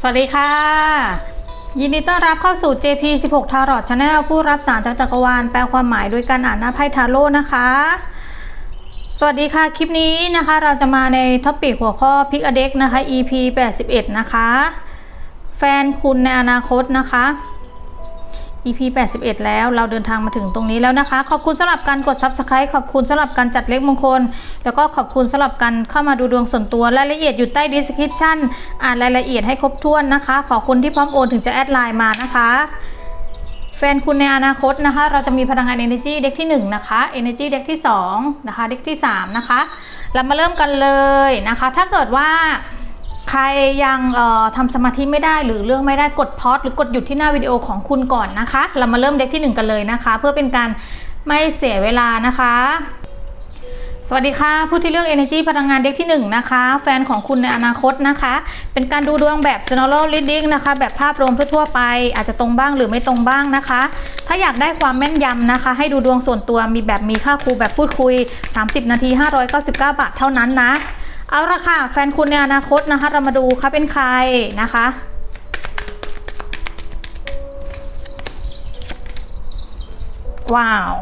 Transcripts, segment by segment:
สวัสดีค่ะ ยินดีต้อนรับเข้าสู่ JP 16 Tarot Channel ผู้รับสารจากจักรวาลแปลความหมายโดยการอ่านหน้าไพ่ทาโร่นะคะ สวัสดีค่ะ คลิปนี้นะคะ เราจะมาในท็อปิกหัวข้อพิกอเด็กนะคะ EP 81 นะคะ แฟนคุณในอนาคตนะคะ EP 81 แล้วเราเดินทางมาถึงตรงนี้แล้วนะคะ ขอบคุณสำหรับการกด Subscribe ขอบคุณสำหรับการจัดเลขมงคล แล้วก็ขอบคุณสำหรับการเข้ามาดูดวงส่วนตัวรายละเอียดอยู่ใต้ description อ่านรายละเอียดให้ครบถ้วนนะคะ ขอบคุณที่พร้อมโอนถึงจะแอดไลน์มานะคะ แฟนคุณในอนาคตนะคะ เราจะมีพลังงาน Energy เด็กที่ 1 นะคะ Energy เด็กที่ 2 นะคะ เด็กที่ 3 นะคะ เรามาเริ่มกันเลยนะคะ ถ้าเกิดว่า ใครยังทำสมาธิไม่ได้หรือเรื่องไม่ได้กดพอสหรือกดหยุดที่หน้าวิดีโอของคุณก่อนนะคะ เรามาเริ่มเด็กที่ 1 กันเลยนะคะ เพื่อเป็นการไม่เสียเวลานะคะ สวัสดีค่ะ ผู้ที่เลือก Energy พลังงานเด็กที่ 1 นะคะ แฟนของคุณในอนาคตนะคะ เป็นการดูดวงแบบ general reading นะคะ แบบภาพรวมทั่วๆไป อาจจะตรงบ้างหรือไม่ตรงบ้างนะคะ ถ้าอยากได้ความแม่นยำนะคะ ให้ดูดวงส่วนตัวมีแบบมีค่าครูแบบพูดคุย 30 นาที 599 บาทเท่านั้นนะ เอาละค่ะ แฟนคุณในอนาคตนะคะ เรามาดูค่ะเป็นใครนะคะ ว้าว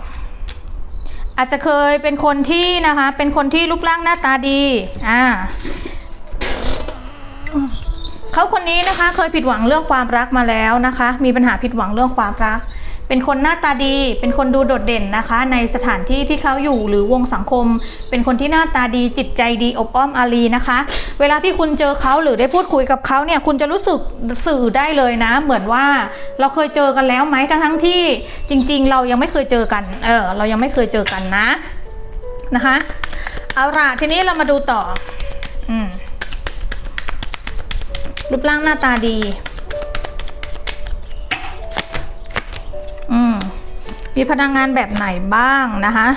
อาจจะเคยเป็นคนที่นะคะ เป็นคนที่รูปร่างหน้าตาดี อ่าเขาคนนี้นะคะ เคยผิดหวังเรื่องความรักมาแล้วนะคะ มีปัญหาผิดหวังเรื่องความรัก เป็นคนหน้าตาดี เป็นคนดูโดดเด่นนะคะ ในสถานที่ที่เขาอยู่หรือวงสังคม เป็นคนที่หน้าตาดีจิตใจดีอบอ้อมอารีนะคะ เวลาที่คุณเจอเขาหรือได้พูดคุยกับเขาเนี่ยคุณจะรู้สึกสื่อได้เลยนะ เหมือนว่าเราเคยเจอกันแล้วไหมทั้งทั้งที่จริง ๆ เรายังไม่เคยเจอกันเออเรายังไม่เคยเจอกันนะนะคะเอาล่ะทีนี้เรามาดูต่ออรูปร่างหน้าตาดี มีพลังงานแบบไหนบ้างนะคะ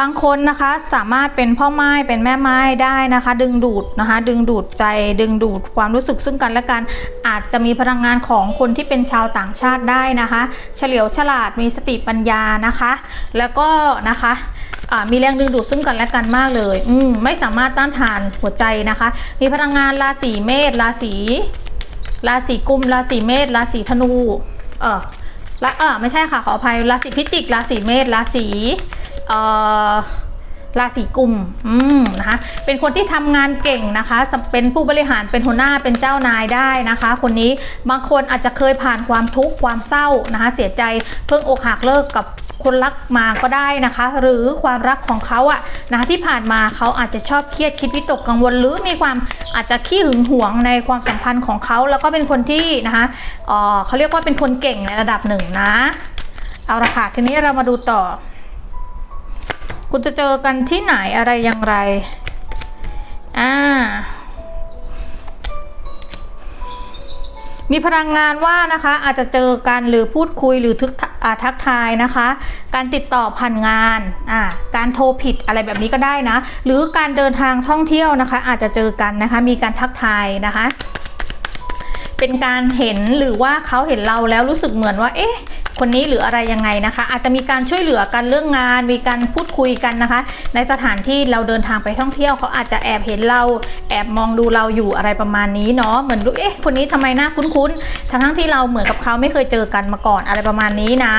บางคนนะคะสามารถเป็นพ่อไม้เป็นแม่ไม้ได้นะคะ ดึงดูดนะคะ ดึงดูดใจดึงดูดความรู้สึกซึ่งกันและกัน อาจจะมีพลังงานของคนที่เป็นชาวต่างชาติได้นะคะ เฉลียวฉลาดมีสติปัญญานะคะ แล้วก็นะคะมีแรงดึงดูดซึ่งกันและกันมากเลยอืมไม่สามารถต้านทานหัวใจนะคะ มีพลังงานราศีเมษราศีราศีกุมราศีเมษราศีธนูเออ ละเออไม่ใช่ค่ะขออภัยราศีพิจิกราศีเมษราศีเอ่อ ราศีกุมอืมนะคะเป็นคนที่ทำงานเก่งนะคะ เป็นผู้บริหารเป็นหัวหน้าเป็นเจ้านายได้นะคะ คนนี้บางคนอาจจะเคยผ่านความทุกข์ความเศร้านะคะ เสียใจเพิ่งอกหักเลิกกับคนรักมาก็ได้นะคะ หรือความรักของเขาอะนะคะที่ผ่านมาเขาอาจจะชอบเครียดคิดวิตกกังวลหรือมีความอาจจะขี้หึงหวงในความสัมพันธ์ของเขาแล้วก็เป็นคนที่นะคะเออเขาเรียกว่าเป็นคนเก่งในระดับหนึ่งนะเอาละค่ะทีนี้เรามาดูต่อ คุณจะเจอกันที่ไหนอะไรอย่างไร อ่า มีพลังงานว่านะคะ อาจจะเจอกันหรือพูดคุยหรือทึกทักทายนะคะ การติดต่อผ่านงานอ่าการโทรผิดอะไรแบบนี้ก็ได้นะ หรือการเดินทางท่องเที่ยวนะคะ อาจจะเจอกันนะคะ มีการทักทายนะคะเป็นการเห็นหรือว่าเขาเห็นเราแล้วรู้สึกเหมือนว่า เอ๊ะ คนนี้หรืออะไรยังไงนะคะ อาจจะมีการช่วยเหลือกันเรื่องงาน มีการพูดคุยกันนะคะ ในสถานที่เราเดินทางไปท่องเที่ยวเขาอาจจะแอบเห็นเราแอบมองดูเราอยู่อะไรประมาณนี้เนาะเหมือนดูเอ๊ะคนนี้ทำไมหน้าคุ้นๆทั้งทั้งที่เราเหมือนกับเขาไม่เคยเจอกันมาก่อนอะไรประมาณนี้นะ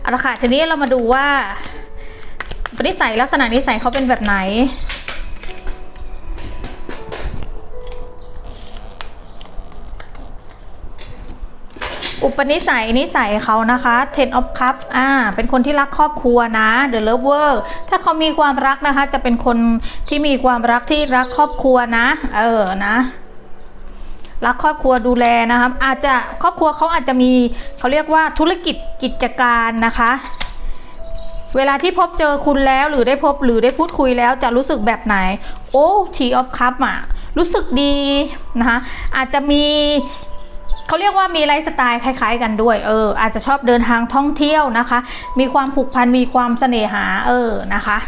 เอาละค่ะทีนี้เรามาดูว่านิสัยลักษณะนิสัยเขาเป็นแบบไหน อุปนิสัยนิสัยเขานะคะ Ten of Cup อ่า เป็นคนที่รักครอบครัวนะ The Lover ถ้าเขามีความรักนะคะ จะเป็นคนที่มีความรักที่รักครอบครัวนะ เออ นะรักครอบครัวดูแลนะครับ อาจจะครอบครัวเขาอาจจะมีเขาเรียกว่าธุรกิจกิจการนะคะ เวลาที่พบเจอคุณแล้วหรือได้พบหรือได้พูดคุยแล้วจะรู้สึกแบบไหน โอ้ T of Cup อะ รู้สึกดีนะคะอาจจะมี เขาเรียกว่ามีไลฟ์สไตล์คล้าย ๆ กันด้วย เออ อาจจะชอบเดินทางท่องเที่ยวนะคะ มีความผูกพัน มีความเสน่หา เออ นะคะ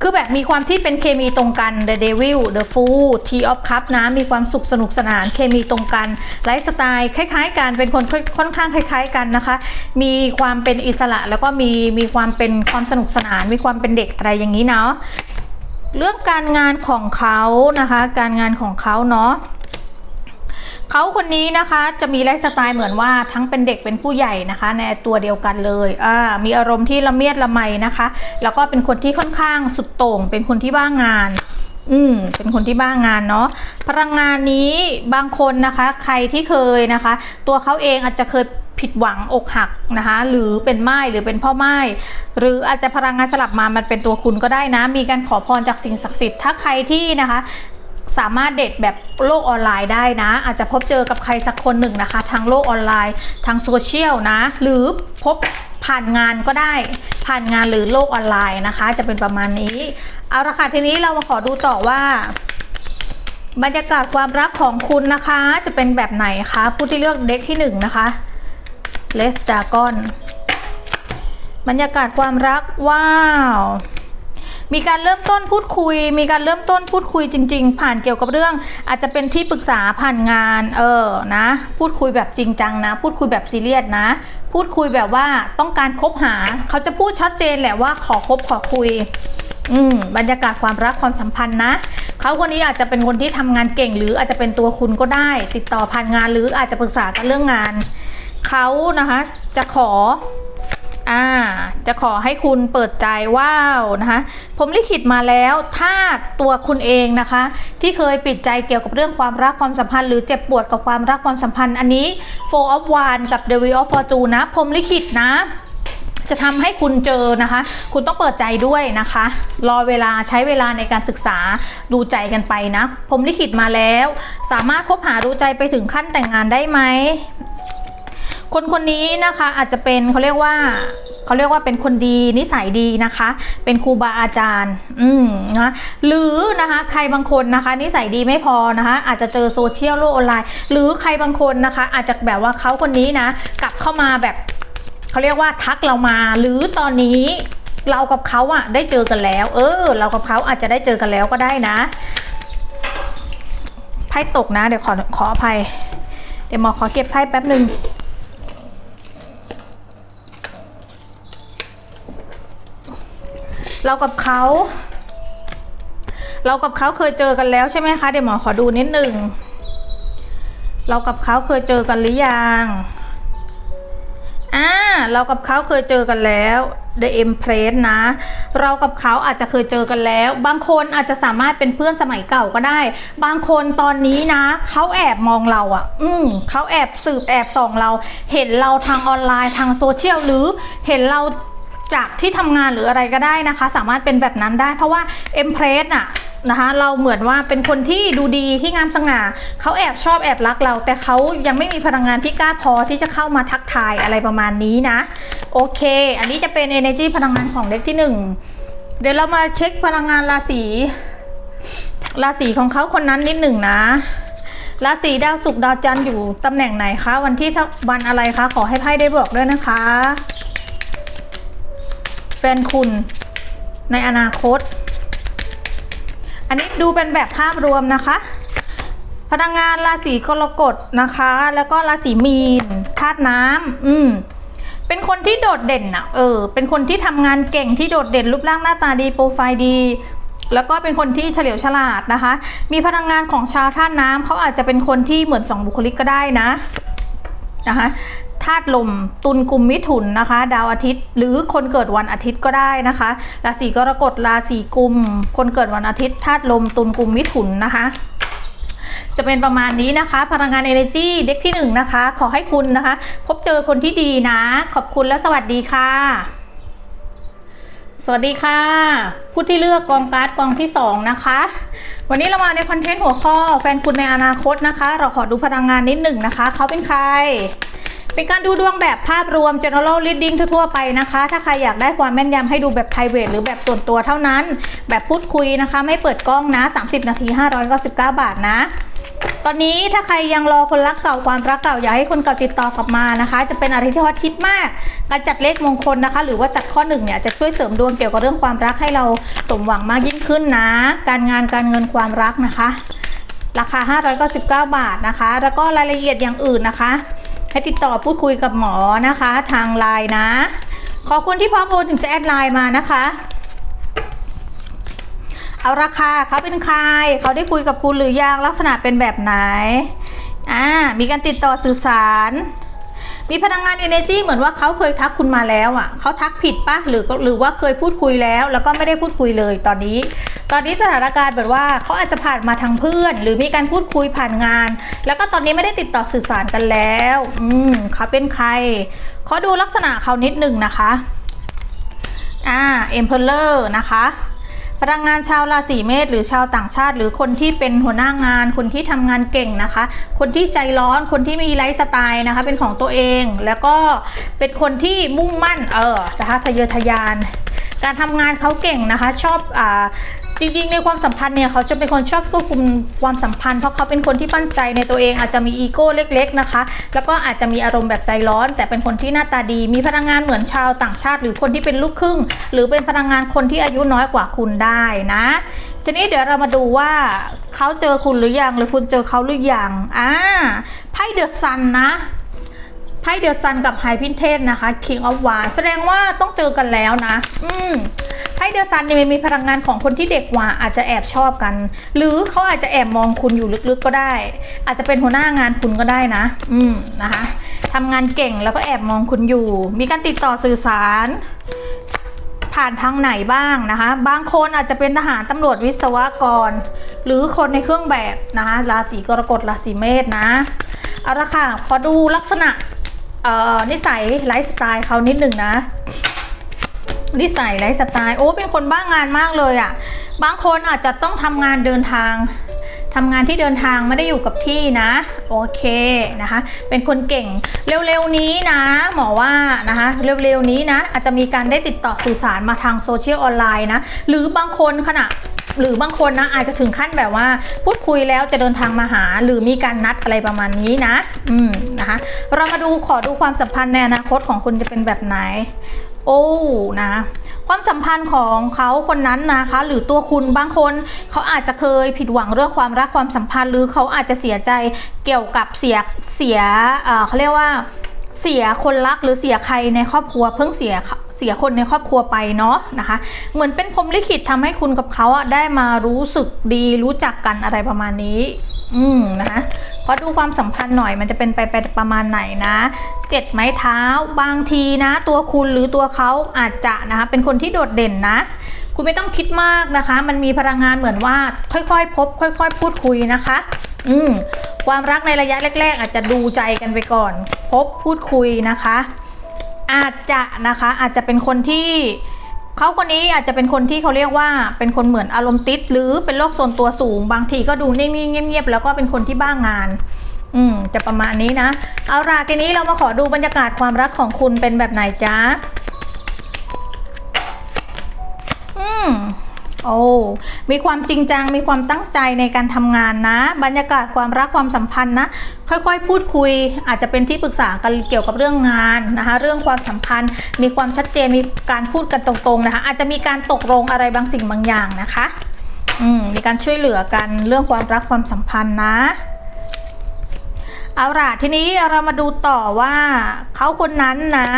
คือแบบมีความที่เป็นเคมีตรงกัน The Devil The Fool T of Cup นะ มีความสุขสนุกสนาน เคมีตรงกัน ไลฟ์สไตล์คล้าย ๆ กัน เป็นคนค่อนข้างคล้าย ๆ กันนะคะ มีความเป็นอิสระ แล้วก็มี มีความเป็นความสนุกสนาน มีความเป็นเด็กอะไรอย่างนี้เนาะ เรื่องการงานของเขานะคะ การงานของเขาเนาะ เขาคนนี้นะคะจะมีไลฟ์สไตล์เหมือนว่าทั้งเป็นเด็กเป็นผู้ใหญ่นะคะ ในตัวเดียวกันเลยอ่ามีอารมณ์ที่ละเมียดละไมนะคะ แล้วก็เป็นคนที่ค่อนข้างสุดโต่ง เป็นคนที่บ้างงานอืมเป็นคนที่บ้างงานเนาะพลังงานนี้บางคนนะคะ ใครที่เคยนะคะ ตัวเขาเองอาจจะเคยผิดหวังอกหักนะคะ หรือเป็นไม้หรือเป็นพ่อไม้หรืออาจจะพลังงานสลับมามันเป็นตัวคุณก็ได้นะ มีการขอพรจากสิ่งศักดิ์สิทธิ์ถ้าใครที่นะคะ สามารถเด็ดแบบโลกออนไลน์ได้นะ อาจจะพบเจอกับใครสักคนหนึ่งนะคะ ทางโลกออนไลน์ ทางโซเชียลนะ หรือพบผ่านงานก็ได้ ผ่านงานหรือโลกออนไลน์นะคะ จะเป็นประมาณนี้ เอาละค่ะทีนี้เรามาขอดูต่อว่า บรรยากาศความรักของคุณนะคะ จะเป็นแบบไหนคะ ผู้ที่เลือกเด็กที่หนึ่งนะคะเลสดากอนบรรยากาศความรักว้าว มีการเริ่มต้นพูดคุย มีการเริ่มต้นพูดคุยจริง ๆ ผ่านเกี่ยวกับเรื่อง อาจจะเป็นที่ปรึกษาผ่านงานเออนะ พูดคุยแบบจริงจังนะ พูดคุยแบบซีเรียสนะ พูดคุยแบบว่าต้องการคบหา เขาจะพูดชัดเจนแหละว่าขอคบขอคุยอืมบรรยากาศความรักความสัมพันธ์นะเขาคนนี้อาจจะเป็นคนที่ทำงานเก่ง หรืออาจจะเป็นตัวคุณก็ได้ ติดต่อผ่านงานหรืออาจจะปรึกษากันเรื่องงานเขานะคะ จะขอ อ่า จะขอให้คุณเปิดใจว้าวนะคะผมลิขิตมาแล้วถ้าตัวคุณเองนะคะ ที่เคยปิดใจเกี่ยวกับเรื่องความรักความสัมพันธ์ หรือเจ็บปวดกับความรักความสัมพันธ์ อันนี้ Four of Wands กับ The Wheel of Fortune นะผมลิขิตนะจะทำให้คุณเจอนะคะ คุณต้องเปิดใจด้วยนะคะ รอเวลาใช้เวลาในการศึกษาดูใจกันไปนะ ผมลิขิตมาแล้ว สามารถคบหาดูใจไปถึงขั้นแต่งงานได้ไหม คนคนนี้นะคะอาจจะเป็นเขาเรียกว่าเขาเรียกว่าเป็นคนดีนิสัยดีนะคะ เป็นครูบาอาจารย์ อืมนะหรือนะคะใครบางคนนะคะ นิสัยดีไม่พอนะคะ อาจจะเจอโซเชียลโลกออนไลน์ หรือใครบางคนนะคะ อาจจะแบบว่าเขาคนนี้นะกลับเข้ามาแบบเขาเรียกว่าทักเรามา หรือตอนนี้เรากับเขาอะได้เจอกันแล้ว เออ เรากับเขาอาจจะได้เจอกันแล้วก็ได้นะไพ่ตกนะ เดี๋ยวขอขออภัย เดี๋ยวหมอขอเก็บไพ่แป๊บหนึ่ง เรากับเขา เรากับเขาเคยเจอกันแล้วใช่ไหมคะเดี๋ยวหมอขอดูนิดหนึ่งเรากับเขาเคยเจอกันหรือยังอ่าเรากับเขาเคยเจอกันแล้ว The Empress นะ เรากับเขาอาจจะเคยเจอกันแล้ว บางคนอาจจะสามารถเป็นเพื่อนสมัยเก่าก็ได้ บางคนตอนนี้นะ เขาแอบมองเราอะ่ะ อืมเขาแอบสืบแอบส่องเรา เห็นเราทางออนไลน์ทางโซเชียลหรือเห็นเรา จากที่ทำงานหรืออะไรก็ได้นะคะ สามารถเป็นแบบนั้นได้ เพราะว่าเอ็มเพรสอะนะคะเราเหมือนว่าเป็นคนที่ดูดีที่งามสง่าเขาแอบชอบแอบรักเรา แต่เขายังไม่มีพลังงานที่กล้าพอที่จะเข้ามาทักทายอะไรประมาณนี้นะ โอเค อันนี้จะเป็น energy พลังงานของเด็กที่หนึ่งเดี๋ยวเรามาเช็คพลังงานราศีราศีของเขาคนนั้นนิดหนึ่งนะราศีดาวศุกร์ดาวจันทร์อยู่ตำแหน่งไหนคะ วันที่ทวันอะไรคะ ขอให้ไพ่ได้บอกด้วยนะคะ ฟนคุณในอนาคต อันนี้ดูเป็นแบบภาพรวมนะคะ พลังงานราศีกรกฎนะคะ แล้วก็ราศีมีนธาตุน้ำอืมเป็นคนที่โดดเด่นอะเออ เป็นคนที่ทำงานเก่งที่โดดเด่นรูปร่างหน้าตาดีโปรไฟล์ดีแล้วก็เป็นคนที่เฉลียวฉลาดนะคะ มีพลังงานของชาวธาตุน้ำเขาอาจจะเป็นคนที่เหมือนสองบุคลิกก็ได้นะนะคะ ธาตุลม ตุลกุมมิถุนนะคะ ดาวอาทิตย์ หรือคนเกิดวันอาทิตย์ก็ได้นะคะราศีกรกฎราศีกุม คนเกิดวันอาทิตย์ธาตุลม ตุลกุมมิถุนนะคะจะเป็นประมาณนี้นะคะ พลังงาน Energy เด็กที่หนึ่งนะคะ ขอให้คุณนะคะ พบเจอคนที่ดีนะ ขอบคุณและสวัสดีค่ะ สวัสดีค่ะ ผู้ที่เลือกกองการ์ดกองที่ 2 นะคะ วันนี้เรามาในคอนเทนต์หัวข้อแฟนคุณในอนาคตนะคะ เราขอดูพลังงานนิดหนึ่งนะคะ เขาเป็นใคร เป็นการดูดวงแบบภาพรวม general reading ทั่วๆไปนะคะ ถ้าใครอยากได้ความแม่นยำให้ดูแบบ private หรือแบบส่วนตัวเท่านั้น แบบพูดคุยนะคะ ไม่เปิดกล้องนะ 30 นาที 599 บาทนะตอนนี้ถ้าใครยังรอคนรักเก่าความรักเก่าอยากให้คนเก่าติดต่อกลับมานะคะ จะเป็นอะไรที่ฮอตฮิตมาก การจัดเลขมงคลนะคะ หรือว่าจัดข้อหนึ่งเนี่ยจะช่วยเสริมดวงเกี่ยวกับเรื่องความรักให้เราสมหวังมากยิ่งขึ้นนะ การงานการเงินความรักนะคะ ราคา 599 บาทนะคะ แล้วก็รายละเอียดอย่างอื่นนะคะ ให้ติดต่อพูดคุยกับหมอนะคะ ทางไลน์นะ ขอบคุณที่พร้อมโอนถึงจะแอดไลน์มานะคะ เอาราคาเขาเป็นใครเขาได้คุยกับคุณหรือยังลักษณะเป็นแบบไหนอ่ามีการติดต่อสื่อสาร มีพลังงาน energy เหมือนว่าเขาเคยทักคุณมาแล้วอะเขาทักผิดปะหรือหรือว่าเคยพูดคุยแล้ว แล้วก็ไม่ได้พูดคุยเลยตอนนี้ ตอนนี้สถานการณ์แบบว่าเขาอาจจะผ่านมาทางเพื่อน หรือมีการพูดคุยผ่านงาน แล้วก็ตอนนี้ไม่ได้ติดต่อสื่อสารกันแล้ว อืมเขาเป็นใครขอดูลักษณะเขานิดหนึ่งนะคะอ่า Emperor นะคะ พลังงานชาวราศีเมษหรือชาวต่างชาติ หรือคนที่เป็นหัวหน้างาน คนที่ทำงานเก่งนะคะ คนที่ใจร้อนคนที่มีไลฟ์สไตล์นะคะ เป็นของตัวเองแล้วก็เป็นคนที่มุ่งมั่นเออนะคะทะเยอทะยาน การทำงานเขาเก่งนะคะ ชอบอ่า จริงๆ ในความสัมพันธ์เนี่ยเขาจะเป็นคนชอบควบคุมความสัมพันธ์เพราะเขาเป็นคนที่มั่นใจในตัวเองอาจจะมีอีโก้เล็ก ๆ นะคะ แล้วก็อาจจะมีอารมณ์แบบใจร้อน แต่เป็นคนที่หน้าตาดี มีพลังงานเหมือนชาวต่างชาติ หรือคนที่เป็นลูกครึ่ง หรือเป็นพลังงานคนที่อายุน้อยกว่าคุณได้นะทีนี้เดี๋ยวเรามาดูว่าเขาเจอคุณหรือยังหรือคุณเจอเขาหรือยังอ่าไพ่เดอะซันนะ ไพ่เดอะซันกับไฮพินเทนนะคะ King of w a n แสดงว่าต้องเจอกันแล้วนะ อืมไพ่เดอะซันเนี่ยมันมีพลังงานของคนที่เด็กกว่าอาจจะแอบชอบกัน หรือเขาอาจจะแอบมองคุณอยู่ลึกๆก็ได้ อาจจะเป็นหัวหน้างานคุณก็ได้นะ อืมนะคะทำงานเก่งแล้วก็แอบมองคุณอยู่ มีการติดต่อสื่อสาร ผ่านทางไหนบ้างนะคะ บางคนอาจจะเป็นทหารตำรวจวิศวกร หรือคนในเครื่องแบบนะคะราศีกรกฎราศีเมษนะเอาละค่ะขอดูลักษณะ นิสัยไลฟ์สไตล์เขานิดหนึ่งนะนิสัยไลฟ์สไตล์โอ้เป็นคนบ้างงานมากเลยอะ่ะ บางคนอาจจะต้องทำงานเดินทางทำงานที่เดินทางไม่ได้อยู่กับที่นะโอเคนะคะ เป็นคนเก่งเร็วๆนี้นะหมอว่านะคะเร็วๆนี้นะอาจจะมีการได้ติดต่อสื่อสารมาทางโซเชียลออนไลน์นะหรือบางคนขณะ หรือบางคนนะอาจจะถึงขั้นแบบว่า พูดคุยแล้วจะเดินทางมาหา หรือมีการนัดอะไรประมาณนี้นะ อืมนะคะ เรามาดูขอดูความสัมพันธ์ในอนาคตของคุณจะเป็นแบบไหน โอ้นะความสัมพันธ์ของเขาคนนั้นนะคะ หรือตัวคุณบางคน เขาอาจจะเคยผิดหวังเรื่องความรักความสัมพันธ์ หรือเขาอาจจะเสียใจเกี่ยวกับเสียเสียเเขาเรียกว่าเสียคนรักหรือเสียใครในครอบครัวเพิ่งเสีย เสียคนในครอบครัวไปเนาะนะคะ เหมือนเป็นพรมลิขิตทำให้คุณกับเขาอะได้มารู้สึกดีรู้จักกันอะไรประมาณนี้ อืมนะคะขอดูความสัมพันธ์หน่อยมันจะเป็นไปไปประมาณไหนนะเจ็ดไม้เท้าบางทีนะ ตัวคุณหรือตัวเขาอาจจะนะคะเป็นคนที่โดดเด่นนะคุณไม่ต้องคิดมากนะคะ มันมีพลังงานเหมือนว่าค่อยๆ พบ ค่อย ๆ พูดคุยนะคะ อืมความรักในระยะแรก ๆ อาจจะดูใจกันไปก่อน พบพูดคุยนะคะ อาจจะนะคะอาจจะเป็นคนที่เขาคนนี้อาจจะเป็นคนที่เขาเรียกว่าเป็นคนเหมือนอารมณ์ติด หรือเป็นโรคส่วนตัวสูง บางทีก็ดูนิ่งๆเงียบๆแล้วก็เป็นคนที่บ้างงาน อืมจะประมาณนี้นะเอาล่ะทีนี้เรามาขอดูบรรยากาศความรักของคุณเป็นแบบไหนจ๊ะอืม โอ้มีความจริงจัง มีความตั้งใจในการทำงานนะ บรรยากาศความรักความสัมพันธ์นะ ค่อยๆ พูดคุย อาจจะเป็นที่ปรึกษากันเกี่ยวกับเรื่องงานนะคะ เรื่องความสัมพันธ์ มีความชัดเจน มีการพูดกันตรงๆนะคะ อาจจะมีการตกลงอะไรบางสิ่งบางอย่างนะคะ อืม มีการช่วยเหลือกันเรื่องความรักความสัมพันธ์นะเอาล่ะทีนี้เรามาดูต่อว่าเขาคนนั้นนะ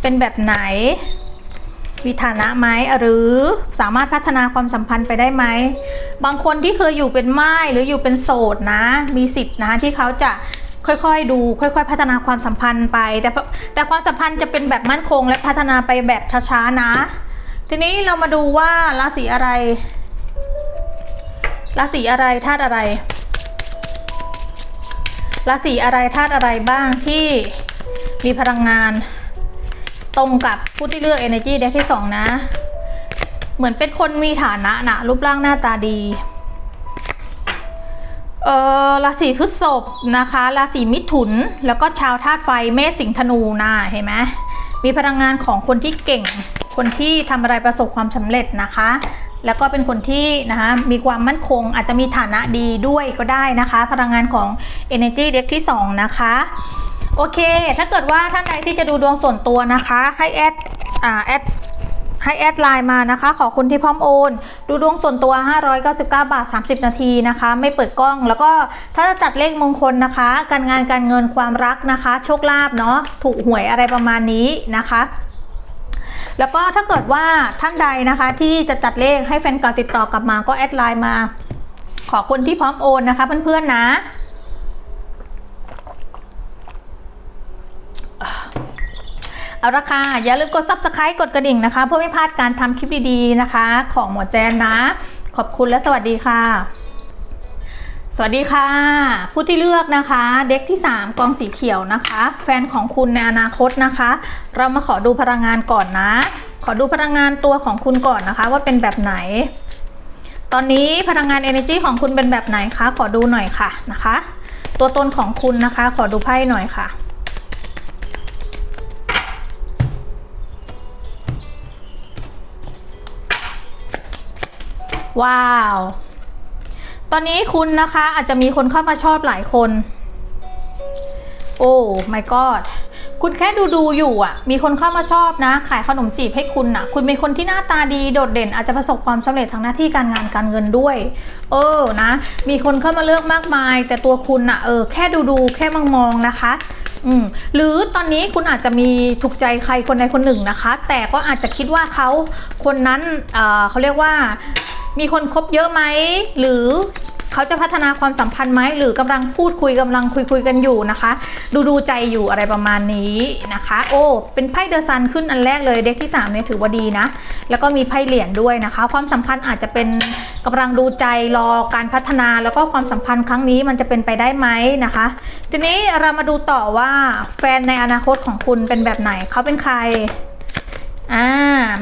เป็นแบบไหน มีฐานะไหมหรือสามารถพัฒนาความสัมพันธ์ไปได้ไหม บางคนที่เคยอยู่เป็นไม้หรืออยู่เป็นโสดนะ มีสิทธิ์นะที่เขาจะค่อยๆ ดู ค่อย ๆ พัฒนาความสัมพันธ์ไป แต่แต่ความสัมพันธ์จะเป็นแบบมั่นคง และพัฒนาไปแบบช้าๆนะ ทีนี้เรามาดูว่าราศีอะไร ราศีอะไรธาตุอะไร ราศีอะไรธาตุอะไรบ้างที่มีพลังงาน ตรงกับผู้ที่เลือก Energy เด็กที่ 2 นะ เหมือนเป็นคนมีฐานะนะรูปร่างหน้าตาดีเออราศีพฤษภนะคะราศีมิถุน แล้วก็ชาวธาตุไฟเมษสิงธนูนะเห็นไหมมีพลังงานของคนที่เก่ง คนที่ทำอะไรประสบความสำเร็จนะคะ แล้วก็เป็นคนที่นะคะมีความมั่นคงอาจจะมีฐานะดีด้วยก็ได้นะคะ พลังงานของ Energy เด็กที่ 2 นะคะ โอเค ถ้าเกิดว่าท่านใดที่จะดูดวงส่วนตัวนะคะ ให้แอดอ่าแอดให้แอดไลน์มานะคะ ขอคุณที่พร้อมโอน ดูดวงส่วนตัว 599 บาท 30 นาทีนะคะ ไม่เปิดกล้อง แล้วก็ถ้าจะจัดเลขมงคลนะคะ การงานการเงินความรักนะคะ โชคลาภเนาะถูกหวยอะไรประมาณนี้นะคะแล้วก็ถ้าเกิดว่าท่านใดนะคะที่จะจัดเลขให้แฟนเก่าติดต่อกลับมาก็แอดไลน์มา ขอคุณที่พร้อมโอนนะคะเพื่อนๆนะ เอาละค่ะ อย่าลืมกด subscribe กดกระดิ่งนะคะ เพื่อไม่พลาดการทำคลิปดีๆนะคะ ของหมอแจนนะ ขอบคุณและสวัสดีค่ะ สวัสดีค่ะ ผู้ที่เลือกนะคะ เด็กที่ 3 กองสีเขียวนะคะ แฟนของคุณในอนาคตนะคะ เรามาขอดูพลังงานก่อนนะ ขอดูพลังงานตัวของคุณก่อนนะคะ ว่าเป็นแบบไหน ตอนนี้พลังงาน energy ของคุณเป็นแบบไหนคะ ขอดูหน่อยค่ะนะคะ ตัวตนของคุณนะคะ ขอดูไพ่หน่อยค่ะ ว้าว ตอนนี้คุณนะคะอาจจะมีคนเข้ามาชอบหลายคน โอ้ my god คุณแค่ดูดูอยู่อะ มีคนเข้ามาชอบนะ ขายขนมจีบให้คุณอะ คุณเป็นคนที่หน้าตาดีโดดเด่น อาจจะประสบความสำเร็จทางหน้าที่การงานการเงินด้วย เออนะ มีคนเข้ามาเลือกมากมาย แต่ตัวคุณอะเออแค่ดูดูแค่มองมองๆนะคะอืมหรือตอนนี้คุณอาจจะมีถูกใจใครคนใดคนหนึ่งนะคะ แต่ก็อาจจะคิดว่าเขาคนนั้นเออเขาเรียกว่า มีคนคบเยอะไหม หรือเขาจะพัฒนาความสัมพันธ์ไหม หรือกำลังพูดคุยกำลังคุยคุยกันอยู่นะคะ ดูดูใจอยู่อะไรประมาณนี้นะคะ โอ้ เป็นไพ่เดอะซันขึ้นอันแรกเลย เด็กที่3เนี่ยถือว่าดีนะ แล้วก็มีไพ่เหรียญด้วยนะคะ ความสัมพันธ์อาจจะเป็นกำลังดูใจรอการพัฒนา แล้วก็ความสัมพันธ์ครั้งนี้มันจะเป็นไปได้ไหมนะคะ ทีนี้เรามาดูต่อว่าแฟนในอนาคตของคุณเป็นแบบไหน เขาเป็นใคร อ่า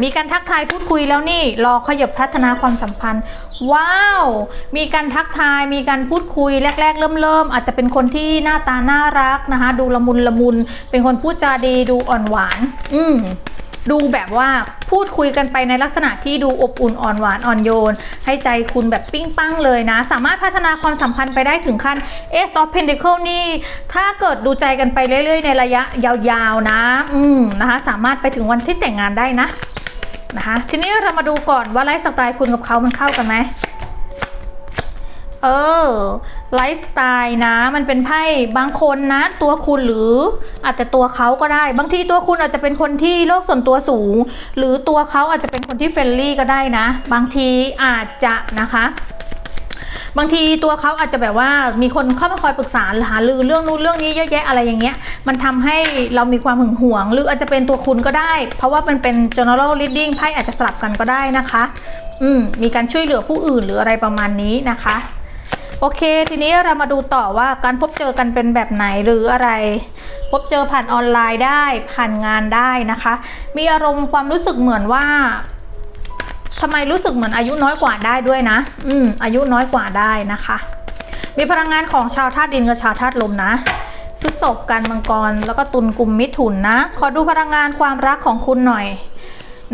มีการทักทายพูดคุยแล้วนี่ รอขยับพัฒนาความสัมพันธ์ ว้าว มีการทักทาย มีการพูดคุยแรก ๆ เริ่มๆอาจจะเป็นคนที่หน้าตาน่ารักนะคะ ดูละมุนละมุน เป็นคนพูดจาดี ดูอ่อนหวาน อืม ดูแบบว่าพูดคุยกันไปในลักษณะที่ดูอบอุ่นอ่อนหวานอ่อนโยน ให้ใจคุณแบบปิ้งปังเลยนะ สามารถพัฒนาความสัมพันธ์ไปได้ถึงขั้น Ace of Pentacle นี่ ถ้าเกิดดูใจกันไปเรื่อย ๆ ในระยะยาวๆนะ อืมนะคะ สามารถไปถึงวันที่แต่งงานได้นะนะคะ ทีนี้เรามาดูก่อนว่าไลฟ์สไตล์คุณกับเขามันเข้ากันไหม เออไลฟ์สไตล์นะ มันเป็นไพ่บางคนนะ ตัวคุณหรืออาจจะตัวเขาก็ได้ บางทีตัวคุณอาจจะเป็นคนที่โลกส่วนตัวสูง หรือตัวเขาอาจจะเป็นคนที่เฟรนลี่ก็ได้นะ บางทีอาจจะนะคะบางทีตัวเขาอาจจะแบบว่ามีคนเข้ามาคอยปรึกษาหารือเรื่องนู้นเรื่องนี้เยอะแยะอะไรอย่างเงี้ย มันทำให้เรามีความหึงหวง หรืออาจจะเป็นตัวคุณก็ได้ เพราะว่ามันเป็น general reading ไพ่อาจจะสลับกันก็ได้นะคะ อืมมีการช่วยเหลือผู้อื่นหรืออะไรประมาณนี้นะคะ โอเค ทีนี้เรามาดูต่อว่าการพบเจอกันเป็นแบบไหนหรืออะไร พบเจอผ่านออนไลน์ได้ผ่านงานได้นะคะ มีอารมณ์ความรู้สึกเหมือนว่าทำไมรู้สึกเหมือนอายุน้อยกว่าได้ด้วยนะ อืม อายุน้อยกว่าได้นะคะ มีพลังงานของชาวธาตุดินกับชาวธาตุลมนะพฤษภกันมังกร แล้วก็ตุลกลุ่มมิถุนนะ ขอดูพลังงานความรักของคุณหน่อย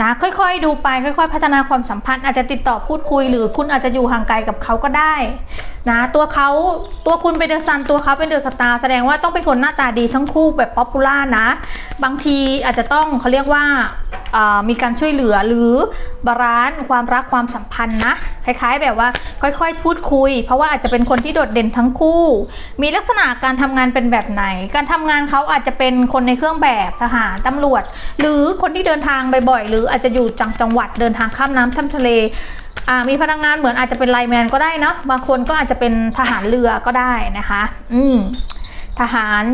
นะค่อยๆดูไปค่อย ๆ พัฒนาความสัมพันธ์อาจจะติดต่อพูดคุย หรือคุณอาจจะอยู่ห่างไกลกับเขาก็ได้นะตัวเขาตัวคุณเป็นเดอะซันตัวเขาเป็นเดอะสตาร์แสดงว่าต้องเป็นคนหน้าตาดีทั้งคู่แบบป๊อปปูล่านะ บางทีอาจจะต้องเขาเรียกว่ามีการช่วยเหลือหรือบาลานซ์ความรักความสัมพันธ์นะคล้ายๆ แบบว่าค่อยๆ พูดคุย เพราะว่าอาจจะเป็นคนที่โดดเด่นทั้งคู่ มีลักษณะการทำงานเป็นแบบไหน การทำงานเขาอาจจะเป็นคนในเครื่องแบบทหารตำรวจ หรือคนที่เดินทางบ่อยๆหรืออาจจะอยู่จังจังหวัดเดินทางข้ามน้ำข้ามทะเลมีพนักงานเหมือนอาจจะเป็นไลแมนก็ได้เนาะบางคนก็อาจจะเป็นทหารเรือก็ได้นะคะ อืมทหาร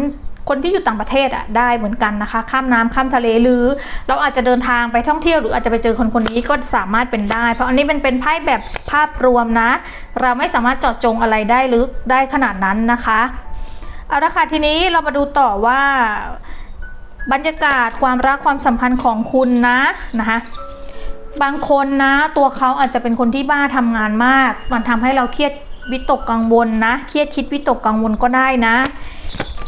คนที่อยู่ต่างประเทศอะได้เหมือนกันนะคะ ข้ามน้ำข้ามทะเลหรือ เราอาจจะเดินทางไปท่องเที่ยวหรืออาจจะไปเจอคนคนนี้ก็สามารถเป็นได้ เพราะอันนี้มันเป็นไพ่แบบภาพรวมนะ เราไม่สามารถเจาะจงอะไรได้ลึกได้ขนาดนั้นนะคะเอาละค่ะทีนี้เรามาดูต่อว่า บรรยากาศความรักความสัมพันธ์ของคุณนะนะคะบางคนนะตัวเขาอาจจะเป็นคนที่บ้าทำงานมาก มันทำให้เราเครียดวิตกกังวลนะ เครียดคิดวิตกกังวลก็ได้นะ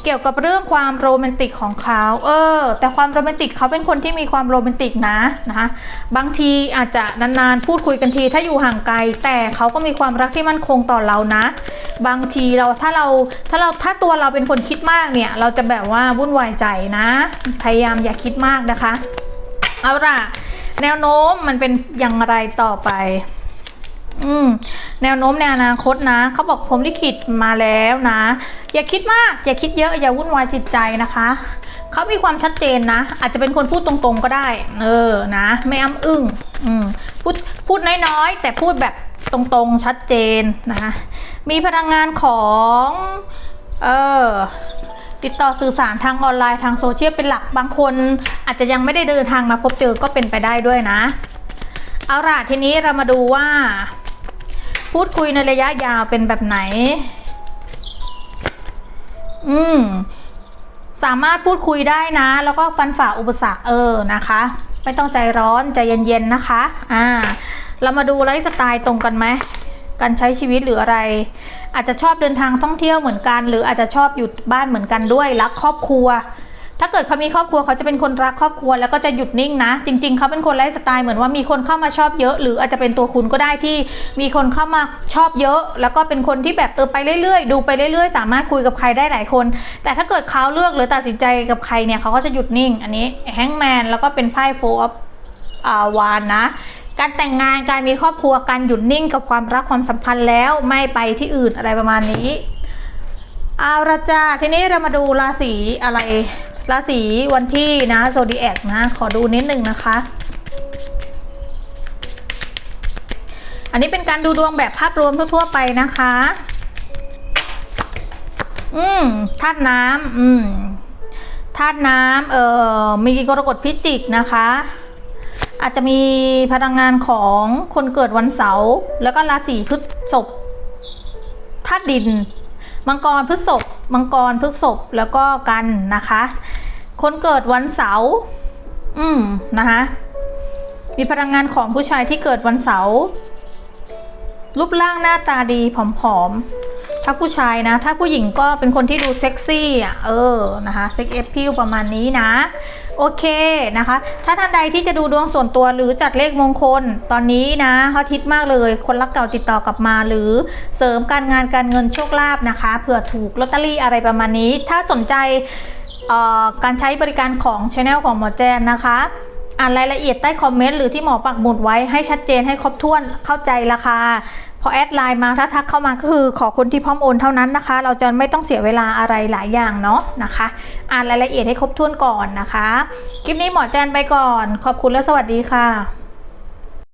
เกี่ยวกับเรื่องความโรแมนติกของเขาเออ แต่ความโรแมนติกเขาเป็นคนที่มีความโรแมนติกนะนะคะบางทีอาจจะนานๆพูดคุยกันที ถ้าอยู่ห่างไกล แต่เขาก็มีความรักที่มั่นคงต่อเรานะ บางทีเราถ้าเราถ้าเราถ้าตัวเราเป็นคนคิดมากเนี่ย เราจะแบบว่าวุ่นวายใจนะ พยายามอย่าคิดมากนะคะ เอาล่ะ แนวโน้มมันเป็นอย่างไรต่อไป อืมแนวโน้มในอนาคตนะเขาบอกผมลิขิตมาแล้วนะ อย่าคิดมาก อย่าคิดเยอะ อย่าวุ่นวายจิตใจนะคะเขามีความชัดเจนนะ อาจจะเป็นคนพูดตรงๆก็ได้ เออนะไม่อ้ำอึ้งอืมพูดพูดน้อยๆ แต่พูดแบบตรงๆชัดเจนนะคะมีพลังงานของเออติดต่อสื่อสารทางออนไลน์ทางโซเชียลเป็นหลักบางคนอาจจะยังไม่ได้เดินทางมาพบเจอก็เป็นไปได้ด้วยนะ เอาล่ะทีนี้เรามาดูว่า พูดคุยในระยะยาวเป็นแบบไหน อืม สามารถพูดคุยได้นะ แล้วก็ฟันฝ่าอุปสรรคเออนะคะ ไม่ต้องใจร้อนใจเย็นๆนะคะ อ่า เรามาดูไลฟ์สไตล์ตรงกันไหมการใช้ชีวิตหรืออะไร อาจจะชอบเดินทางท่องเที่ยวเหมือนกัน หรืออาจจะชอบอยู่บ้านเหมือนกันด้วยรักครอบครัว ถ้าเกิดเขามีครอบครัวเขาจะเป็นคนรักครอบครัวแล้วก็จะหยุดนิ่งนะ จริง ๆเขาเป็นคนไลฟ์สไตล์เหมือนว่ามีคนเข้ามาชอบเยอะ หรืออาจจะเป็นตัวคุณก็ได้ที่มีคนเข้ามาชอบเยอะ แล้วก็เป็นคนที่แบบเออไปเรื่อยๆ ดูไปเรื่อยๆ สามารถคุยกับใครได้หลายคน แต่ถ้าเกิดเขาเลือกหรือตัดสินใจกับใครเนี่ยเขาก็จะหยุดนิ่ง อันนี้แฮงแมนแล้วก็เป็นไพ่โฟร์อ่าวานนะการแต่งงานการมีครอบครัวการหยุดนิ่งกับความรักความสัมพันธ์แล้วไม่ไปที่อื่นอะไรประมาณนี้เอาละจ้าทีนี้เรามาดูราศีอะไร ราศีวันที่นะโซดีแอกนะ ขอดูนิดนึงนะคะ อันนี้เป็นการดูดวงแบบภาพรวมทั่ว ๆ ไปนะคะ อืมธาตุน้ำอืมธาตุน้ำเอ่อมีกรกฎพิจิกนะคะ อาจจะมีพลังงานของคนเกิดวันเสาร์แล้วก็ราศีพฤษภธาตุดิน มังกรพฤษภมังกรพฤษภแล้วก็กันนะคะ คนเกิดวันเสาร์อืมนะคะมีพลังงานของผู้ชายที่เกิดวันเสาร์รูปร่างหน้าตาดีผอมๆ ถ้าผู้ชายนะ ถ้าผู้หญิงก็เป็นคนที่ดูเซ็กซี่อะเออนะคะเซ็กเอฟพิวประมาณนี้นะ โอเคนะคะ ถ้าท่านใดที่จะดูดวงส่วนตัวหรือจัดเลขมงคลตอนนี้นะฮอตฮิตมากเลย คนรักเก่าติดต่อกลับมา หรือเสริมการงานการเงินโชคลาภนะคะเผื่อถูกลอตเตอรี่อะไรประมาณนี้ ถ้าสนใจออการใช้บริการของช anel ของหมอแจนนะคะอ่านรายละเอียดใต้คอมเมนต์หรือที่หมอปักหมุดไว้ให้ชัดเจนให้ครบถ้วนเข้าใจราคา พอแอดไลน์มาถ้าทักเข้ามาก็คือขอคนที่พร้อมโอนเท่านั้นนะคะ เราจะไม่ต้องเสียเวลาอะไรหลายอย่างเนาะนะคะ อ่านรายละเอียดให้ครบถ้วนก่อนนะคะ คลิปนี้หมอแจนไปก่อน ขอบคุณและสวัสดีค่ะ